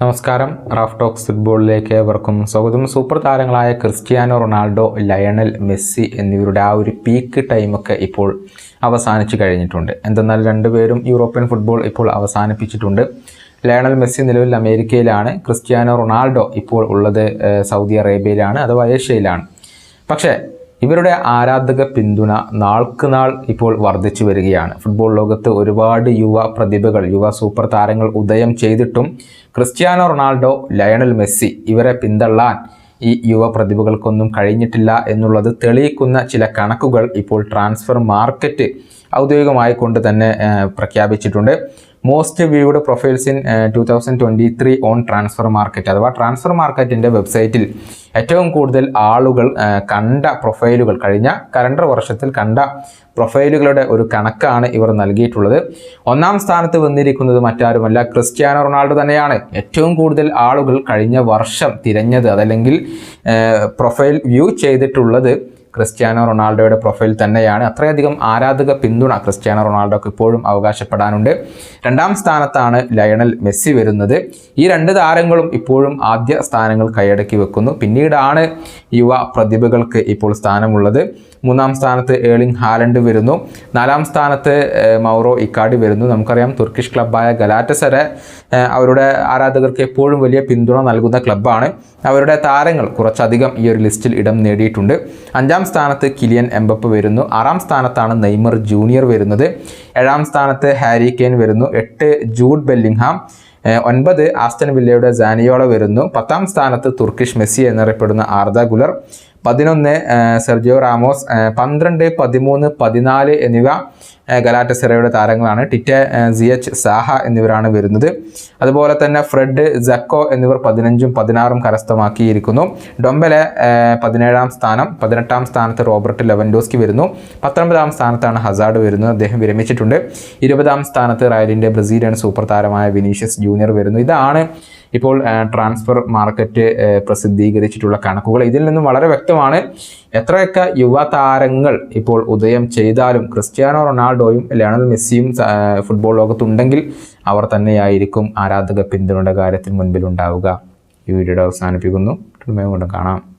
നമസ്കാരം. Raf talks ഫുട്ബോളിലേക്ക് ഏവർക്കും സ്വാഗതം. സൂപ്പർ താരങ്ങളായ ക്രിസ്ത്യാനോ റൊണാൾഡോ ലയണൽ മെസ്സി എന്നിവരുടെ ആ ഒരു പീക്ക് ടൈമൊക്കെ ഇപ്പോൾ അവസാനിച്ചു കഴിഞ്ഞിട്ടുണ്ട്. എന്തെന്നാൽ രണ്ടുപേരും യൂറോപ്യൻ ഫുട്ബോൾ ഇപ്പോൾ അവസാനിപ്പിച്ചിട്ടുണ്ട്. ലയണൽ മെസ്സി നിലവിൽ അമേരിക്കയിലാണ്. ക്രിസ്ത്യാനോ റൊണാൾഡോ ഇപ്പോൾ ഉള്ളത് സൗദി അറേബ്യയിലാണ് അഥവാ ഏഷ്യയിലാണ്. പക്ഷേ ഇവരുടെ ആരാധക പിന്തുണ നാൾക്ക് നാൾ ഇപ്പോൾ വർദ്ധിച്ചു വരികയാണ്. ഫുട്ബോൾ ലോകത്ത് ഒരുപാട് യുവ പ്രതിഭകൾ യുവ സൂപ്പർ താരങ്ങൾ ഉദയം ചെയ്തിട്ടും ക്രിസ്ത്യാനോ റൊണാൾഡോ ലയണൽ മെസ്സി ഇവരെ പിന്തള്ളാൻ ഈ യുവ പ്രതിഭകൾക്കൊന്നും കഴിഞ്ഞിട്ടില്ല എന്നുള്ളത് തെളിയിക്കുന്ന ചില കണക്കുകൾ ഇപ്പോൾ ട്രാൻസ്ഫർ മാർക്കറ്റ് ഔദ്യോഗികമായി കൊണ്ട് തന്നെ പ്രഖ്യാപിച്ചിട്ടുണ്ട്. Most viewed profiles in two thousand twenty three on transfer market. അഥവാ ട്രാൻസ്ഫർ മാർക്കറ്റിന്റെ വെബ്സൈറ്റിൽ ഏറ്റവും കൂടുതൽ ആളുകൾ കണ്ട പ്രൊഫൈലുകൾ കഴിഞ്ഞ കലണ്ടർ വർഷത്തിൽ കണ്ട പ്രൊഫൈലുകളുടെ ഒരു കണക്കാണ് ഇവർ നൽകിയിട്ടുള്ളത്. ഒന്നാം സ്ഥാനത്ത് വന്നിരിക്കുന്നത് മറ്റാരുമല്ല ക്രിസ്ത്യാനോ റൊണാൾഡോ തന്നെയാണ്. ഏറ്റവും കൂടുതൽ ആളുകൾ കഴിഞ്ഞ വർഷം തിരഞ്ഞത് അതല്ലെങ്കിൽ പ്രൊഫൈൽ വ്യൂ ചെയ്തിട്ടുള്ളത് ക്രിസ്ത്യാനോ റൊണാൾഡോയുടെ പ്രൊഫൈൽ തന്നെയാണ്. അത്രയധികം ആരാധക പിന്തുണ ക്രിസ്ത്യാനോ റൊണാൾഡോക്ക് ഇപ്പോഴും അവകാശപ്പെടാനുണ്ട്. രണ്ടാം സ്ഥാനത്താണ് ലയണൽ മെസ്സി വരുന്നത്. ഈ രണ്ട് താരങ്ങളും ഇപ്പോഴും ആദ്യ സ്ഥാനങ്ങൾ കൈയടക്കി വെക്കുന്നു. പിന്നീടാണ് യുവ പ്രതിഭകൾക്ക് ഇപ്പോൾ സ്ഥാനമുള്ളത്. മൂന്നാം സ്ഥാനത്ത് ഏളിംഗ് ഹാലൻഡ് വരുന്നു. നാലാം സ്ഥാനത്ത് മൗറോ ഇക്കാഡി വരുന്നു. നമുക്കറിയാം തുർക്കിഷ് ക്ലബ്ബായ ഗലാറ്റസര അവരുടെ ആരാധകർക്ക് എപ്പോഴും വലിയ പിന്തുണ നൽകുന്ന ക്ലബ്ബാണ്. അവരുടെ താരങ്ങൾ കുറച്ചധികം ഈ ഒരു ലിസ്റ്റിൽ ഇടം നേടിയിട്ടുണ്ട്. അഞ്ചാം സ്ഥാനത്ത് കിലിയൻ എംബപ്പ് വരുന്നു. ആറാം സ്ഥാനത്താണ് നെയ്മർ ജൂനിയർ വരുന്നത്. ഏഴാം സ്ഥാനത്ത് ഹാരി കെയ്ൻ വരുന്നു. എട്ട് ജൂഡ് ബെല്ലിംഗ്ഹാം. ഒൻപത് ആസ്റ്റൻ വില്ലയുടെ സാനിയോള വരുന്നു. പത്താം സ്ഥാനത്ത് തുർക്കിഷ് മെസ്സി എന്നറിയപ്പെടുന്ന ആർദ ഗുലർ. പതിനൊന്ന് സെർജിയോ റാമോസ് പന്ത്രണ്ട് പതിമൂന്ന് പതിനാല് എന്നിവ ഗലാറ്റ ഗലാറ്റസെറയുടെ താരങ്ങളാണ്. ടിറ്റ സി എച്ച് സാഹ എന്നിവരാണ് വരുന്നത്. അതുപോലെ തന്നെ ഫ്രെഡ് ജക്കോ എന്നിവർ പതിനഞ്ചും പതിനാറും കരസ്ഥമാക്കിയിരിക്കുന്നു. ഡൊംബലെ പതിനേഴാം സ്ഥാനം പതിനെട്ടാം സ്ഥാനത്ത് റോബർട്ട് ലെവൻഡോസ്കി വരുന്നു. പത്തൊൻപതാം സ്ഥാനത്താണ് ഹസാഡ് വരുന്നത്. അദ്ദേഹം വിരമിച്ചിട്ടുണ്ട്. ഇരുപതാം സ്ഥാനത്ത് റയലിന്റെ ബ്രസീലിയൻ സൂപ്പർ താരമായ വിനീഷ്യസ് ജൂനിയർ വരുന്നു. ഇതാണ് ഇപ്പോൾ ട്രാൻസ്ഫർ മാർക്കറ്റ് പ്രസിദ്ധീകരിച്ചിട്ടുള്ള കണക്കുകൾ ഇതിൽ നിന്നും വളരെ വ്യക്തമാണ്. എത്രയൊക്കെ യുവതാരങ്ങൾ ഇപ്പോൾ ഉദയം ചെയ്താലും ക്രിസ്ത്യാനോ റൊണാൾഡോയും ലയണൽ മെസ്സിയും ഫുട്ബോൾ ലോകത്തുണ്ടെങ്കിൽ അവർ തന്നെയായിരിക്കും ആരാധക പിന്തുണയുടെ കാര്യത്തിൽ മുൻപിലുണ്ടാവുക. ഈ വീഡിയോയുടെ അവസാനിപ്പിക്കുന്നു. കാണാം.